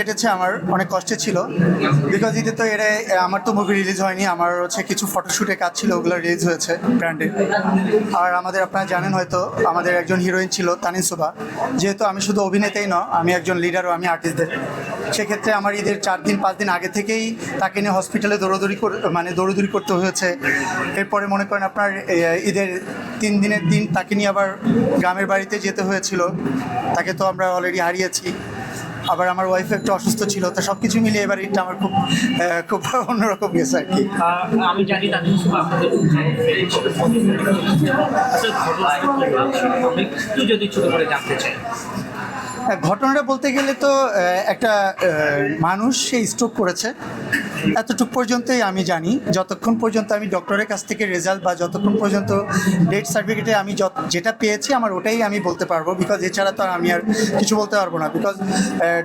কেটেছে, আমার অনেক কষ্টে ছিল। বিকজ ঈদে তো এর আমার তো মুভি রিলিজ হয়নি, আমার হচ্ছে কিছু ফটোশ্যুটের কাজ ছিল, ওগুলো রিলিজ হয়েছে ব্র্যান্ডের আর আমাদের, আপনারা জানেন হয়তো, আমাদের একজন হিরোইন ছিল তানিন সুবা যেহেতু আমি শুধু অভিনেতাই ন আমি একজন লিডারও আমি আর্টিস্টদের সেক্ষেত্রে আমার ঈদের চার দিন, পাঁচ দিন আগে থেকেই তাকে নিয়ে হসপিটালে দৌড়দৌড়ি মানে দৌড়দৌড়ি করতে হয়েছে। এরপরে মনে করেন আপনার ঈদের তিন দিনের দিন তাকে নিয়ে আবার গ্রামের বাড়িতে যেতে হয়েছিল। তাকে তো আমরা অলরেডি হারিয়েছি। আবার আমার ওয়াইফ একটু অসুস্থ ছিল তো সব কিছু মিলিয়ে এবার ঈদটা আমার খুব খুব অন্যরকম গেছে আর কি। আমি জানি একটু যদি ছোট করে জানতে চাই। হ্যাঁ, ঘটনাটা বলতে গেলে তো একটা মানুষ সে স্ট্রোক করেছে। এতটুকু পর্যন্তই আমি জানি। যতক্ষণ পর্যন্ত আমি ডক্টরের কাছ থেকে রেজাল্ট বা যতক্ষণ পর্যন্ত ডেট সার্টিফিকেটে আমি যেটা পেয়েছি আমার ওটাই আমি বলতে পারব। বিকজ এছাড়া তো আর আমি আর কিছু বলতে পারব না। বিকজ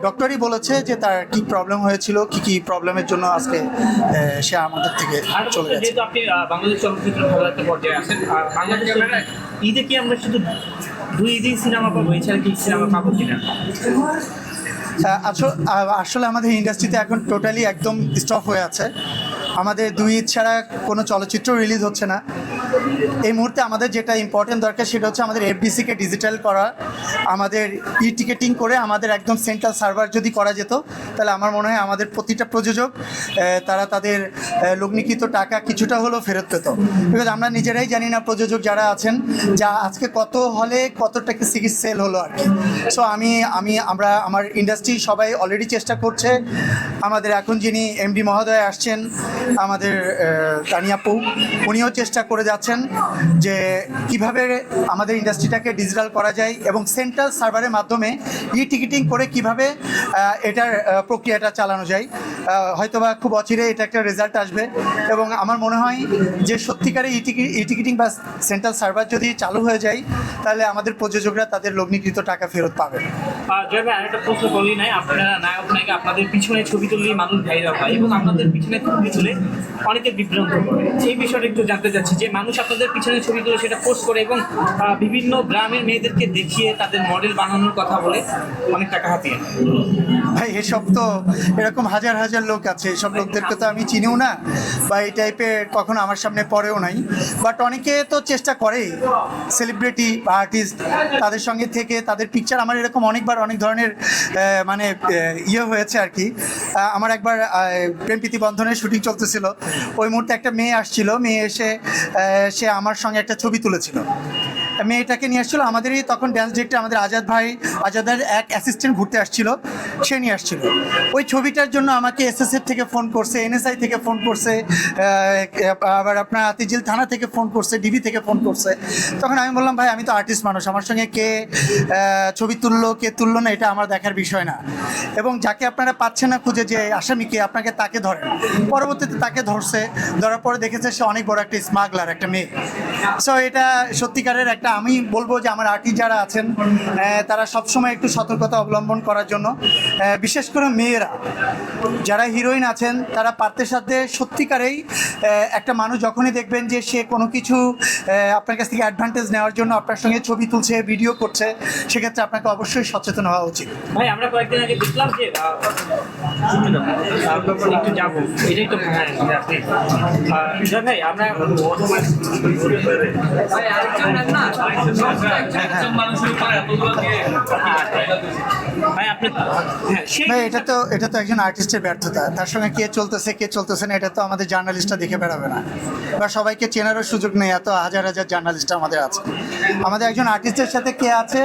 ডক্টরই বলেছে যে তার কি প্রবলেম হয়েছিল কি কি প্রবলেমের জন্য আজকে সে আমাদের থেকে চলে গেছে। আপনি বাংলাদেশ চলচ্চিত্র ভালো একটা পর্যায়ে আছেন আর বাংলাদেশে ঈদে কি আমরা শুধু দুই ঈদেই সিনেমা পাবো? এছাড়া কি সিনেমা পাবো কিনা? আসল- আসলে আমাদের ইন্ডাস্ট্রিতে এখন টোটালি একদম স্টপ হয়ে আছে। আমাদের দুই ছাড়া কোনো চলচ্চিত্র রিলিজ হচ্ছে না। এই মুহূর্তে আমাদের যেটা ইম্পর্টেন্ট দরকার সেটা হচ্ছে আমাদের এফবিসিকে ডিজিটাল করা, আমাদের ই টিকেটিং করে আমাদের একদম সেন্ট্রাল সার্ভার যদি করা যেত, তাহলে আমার মনে হয় আমাদের প্রতিটা প্রযোজক তারা তাদের লগ্নিকৃত টাকা কিছুটা হলেও ফেরত পেত। বিকজ আমরা নিজেরাই জানি না প্রযোজক যারা আছেন, যা আজকে কত হলে কত টাকা সিরিজ সেল হলো আর কি। সো আমি আমি, আমরা, আমার ইন্ডাস্ট্রি সবাই অলরেডি চেষ্টা করছে। আমাদের এখন যিনি এমডি মহোদয় আসছেন, আমাদের তানিয়াপু উনিও চেষ্টা করে যাচ্ছেন। যে কীভাবে আমাদের ইন্ডাস্ট্রিটাকে ডিজিটাল করা যায় এবং সেন্ট্রাল সার্ভারের মাধ্যমে ই টিকিটিং করে কীভাবে এটার প্রক্রিয়াটা চালানো যায়। হয়তোবা খুব অচিরে এটা একটা রেজাল্ট আসবে এবং আমার মনে হয় যে সত্যিকারে ই টিকিট বা সেন্ট্রাল সার্ভার যদি চালু হয়ে যায়, তাহলে আমাদের প্রযোজকরা তাদের লগ্নিকৃত টাকা ফেরত পাবে। আপনাদের পিছনে ছবি তুললেই মানুষ হয় এবং আপনাদের পিছনে ছবি তুলে অনেকে বিভ্রান্ত করে। এই বিষয়টা একটু জানতে চাচ্ছি যে মানুষ আপনাদের পিছনে ছবি তুলে সেটা পোস্ট করে এবং বিভিন্ন গ্রামের মেয়েদেরকে দেখিয়ে তাদের মডেল বানানোর কথা বলে অনেক টাকা হাতিয়ে ভাই, এসব তো এরকম হাজার হাজার লোক আছে। এসব লোকদেরকে তো আমি চিনিও না বা এই টাইপের কখনো আমার সামনে পড়েও নাই। বাট অনেকে তো চেষ্টা করে সেলিব্রিটি বা আর্টিস্ট তাদের সঙ্গে থেকে তাদের পিকচার আমার এরকম অনেকবার অনেক ধরনের মানে ইয়ে হয়েছে আর কি। আমার একবার প্রেমপ্রীতি বন্ধনের শুটিং চলতেছিল। ওই মুহূর্তে একটা মেয়ে আসছিল। মেয়ে এসে সে আমার সঙ্গে একটা ছবি তুলেছিল। মেয়েটাকে নিয়ে আসছিল। আমাদেরই তখন ড্যান্স ডিরেক্টর আমাদের আজাদ ভাই আজাদ আজাদের এক অ্যাসিস্ট্যান্ট ঘুরতে আসছিল। সে নিয়ে আসছিল। ওই ছবিটার জন্য আমাকে এসএসএফ থেকে ফোন করছে এনএসআই থেকে ফোন করছে আবার আপনার আতিজিল থানা থেকে ফোন করছে ডিবি থেকে ফোন করছে। তখন আমি বললাম, ভাই, আমি তো আর্টিস্ট মানুষ, আমার সঙ্গে কে ছবি তুললো, কে তুললো না, এটা আমার দেখার বিষয় না। এবং যাকে আপনারা পাচ্ছেন না খুঁজে, যে আসামিকে আপনাকে তাকে ধরেন। পরবর্তীতে তাকে ধরছে, ধরার পরে দেখেছে সে অনেক বড় একটা স্মাগলার একটা মেয়ে। সো এটা সত্যিকারের একটা, আমি বলব যে আমার আর্টিস্ট যারা আছেন তারা সবসময় একটু সতর্কতা অবলম্বন করার জন্য বিশেষ করে মেয়েরা। যারা হিরোইন আছেন তারা পারতে সাথে সত্যিকারেই একটা মানুষ যখনই দেখবেন যে সে কোনো কিছু আহ, আপনার কাছ থেকে অ্যাডভান্টেজ নেওয়ার জন্য আপনার সঙ্গে ছবি তুলছে ভিডিও করছে সেক্ষেত্রে আপনাকে অবশ্যই সচেতন হওয়া উচিত। ভাই আমরা কয়েকদিন আগে দেখলাম যে আহ, আহ, একটু যাব। এটাই তো হ্যাঁ আপনি ভাই আমরা ভাই আপনি হ্যাঁ সেই ভাই এটা তো এটা তো একজন আর্টিস্টের ব্যর্থতা। তার সঙ্গে কে চলতেছে কে চলতেছে না এটা তো আমাদের জার্নালিস্টরা দেখে বেড়াবে না। বা সবাইকে চেনারও সুযোগ নেই এত হাজার হাজার জার্নালিস্ট আমাদের আছে। আমাদের একজন আর্টিস্টের সাথে কে আছে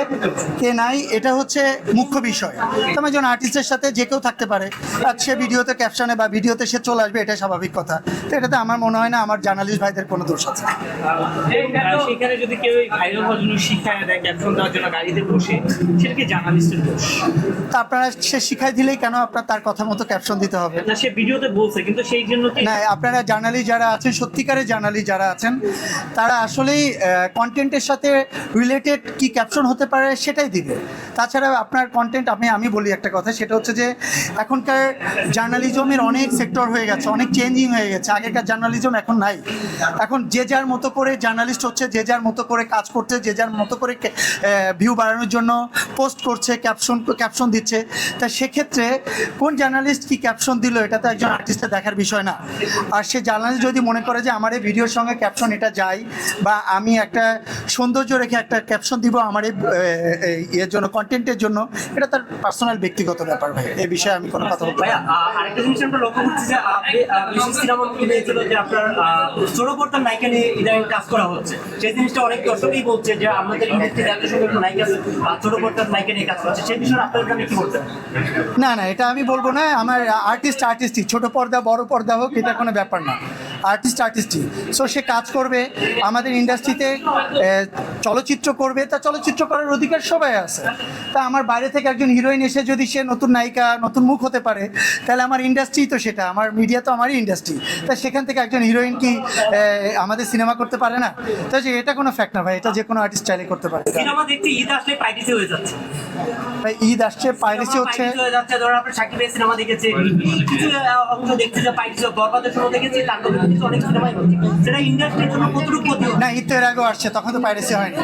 কে নাই এটা হচ্ছে মুখ্য বিষয়। তো একজন আর্টিস্টের সাথে যে কেউ থাকতে পারে আর সে ভিডিওতে ক্যাপশনে বা ভিডিওতে সে চলে আসবে এটা স্বাভাবিক কথা। তো এটাতে আমার মনে হয় না আমার জার্নালিস্ট ভাইদের কোনো দোষ আছে। সেখানে যদি কেউ ভাইরাল হওয়ার জন্য শিক্ষায় দেয় ক্যাপশন দেওয়ার জন্য গাড়িতে বসে সেটা কি জার্নালিস্টের দোষ? তা আপনারা সে শিখাই দিলেই কেন আপনার তার কথা মতো ক্যাপশন দিতে হবে। না সে ভিডিওতে বলছে কিন্তু সেই জন্য কি না আপনারা জার্নালি যারা আছেন সত্যিকারের জার্নালি যারা আছেন তারা আসলেই কন্টেন্টের সাথে রিলেটেড কি ক্যাপশন হতে পারে সেটাই দিবে। তাছাড়া আপনার কন্টেন্ট আমি আমি বলি একটা কথা সেটা হচ্ছে যে এখনকার জার্নালিজমের অনেক সেক্টর হয়ে গেছে অনেক চেঞ্জিং হয়ে গেছে। আগেকার জার্নালিজম এখন নাই। এখন যে যার মতো করে জার্নালিস্ট হচ্ছে যে যার মতো করে কাজ করছে যে যার মতো করে ভিউ বাড়ানোর জন্য পোস্ট করছে ক্যাপশন ক্যাপশন দিচ্ছে। তা সেক্ষেত্রে কোন জার্নালিস্ট কি ক্যাপশন দিল এটা তো একজন আর্টিস্টের দেখার বিষয় না। আর সে জার্নালিস্ট যদি মনে করে যে আমার এই ভিডিওর সঙ্গে ক্যাপশন এটা যায় বা আমি একটা সৌন্দর্য রেখে একটা ক্যাপশন দিব আমার এই ইয়ের জন্য কন্টেন্টের জন্য এটা তার পার্সোনাল ব্যক্তিগত ব্যাপার ভাই। এই বিষয়ে আমি কোনো কথা বলতে না। আরেকটা জিনিস আমরা লক্ষ্য করছি যে আপনি আহ, বেশি সিনেমা যে আপনার চোরপর্তার নায়িকা নিয়ে ইদানিং কাজ করা হচ্ছে। সেই জিনিসটা অনেক দর্শকই বলছে যে আমাদের ইন্ডাস্ট্রিতে এত সুন্দর নায়িকা চোরপর্তার নায়িকা নিয়ে কাজ করছে। সেই বিষয়ে আপনার এখানে কি বলতে না না এটা আমি বলব না আমার আর্টিস্ট আর্টিস্টই ছোট পর্দা, বড় পর্দা হোক, এটা কোনো ব্যাপার না। আর্টিস্ট আর্টিস্টই সো সে কাজ করবে, আমাদের ইন্ডাস্ট্রিতে চলচ্চিত্র করবে, তা চলচ্চিত্র করার অধিকার সবাই আছে। তা আমার বাইরে থেকে একজন হিরোইন এসে যদি সে নতুন নায়িকা, নতুন মুখ হতে পারে, তাহলে আমার ইন্ডাস্ট্রি তো সেটা, আমার মিডিয়া তো আমারই ইন্ডাস্ট্রি তা সেখান থেকে একজন হিরোইন কি আমাদের সিনেমা করতে পারে না? তো এটা কোনো ফ্যাক্ট না ভাই, এটা যে কোনো আর্টিস্ট চাইলে করতে পারে। সিনেমা দেখতে ঈদ আসলে হয়ে যাচ্ছে। ঈদ আসছে পাইরেসি হচ্ছে। পাইটিসি যাচ্ছে ধরো আপনার সাকিবের সিনেমা দেখেছে। কিছু অংশ দেখছি যে পাইটিসি বরবাদের শুরু দেখেছি তার মধ্যে অনেক সিনেমাই হচ্ছে। সেটা ইন্ডাস্ট্রির জন্য কতটুকু ক্ষতি না ঈদ তো এর আগেও আসছে তখন তো পাইরেসি হয়নি।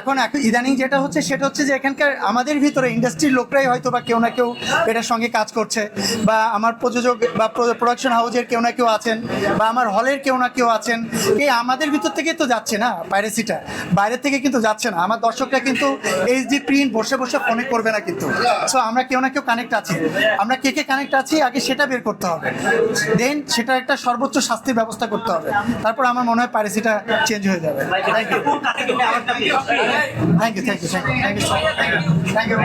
এখন ইদানিং যেটা হচ্ছে সেটা হচ্ছে যে এখানকার আমাদের ভিতরে ইন্ডাস্ট্রির লোকরাই হয়তো বা কেউ না কেউ এটার সঙ্গে কাজ করছে বা আমার প্রযোজক বা প্রোডাকশন হাউসের কেউ না কেউ আছেন বা আমার হলের কেউ না কেউ আছেন এই আমাদের ভিতর থেকে তো যাচ্ছে না পাইরেসিটা বাইরের থেকে কিন্তু যাচ্ছে না। আমার দর্শকরা কিন্তু এইচডি প্রিন্ট বসে বসে ফোনে করবে না কিন্তু সো আমরা কেউ না কেউ কানেক্ট আছি আমরা কে কে কানেক্ট আছি আগে সেটা বের করতে হবে দেন সেটা একটা সর্বোচ্চ শাস্তির ব্যবস্থা করতে হবে তারপর আমার মনে হয় পাইরেসিটা চেঞ্জ হয়ে যাবে thank you thank you thank you thank you thank you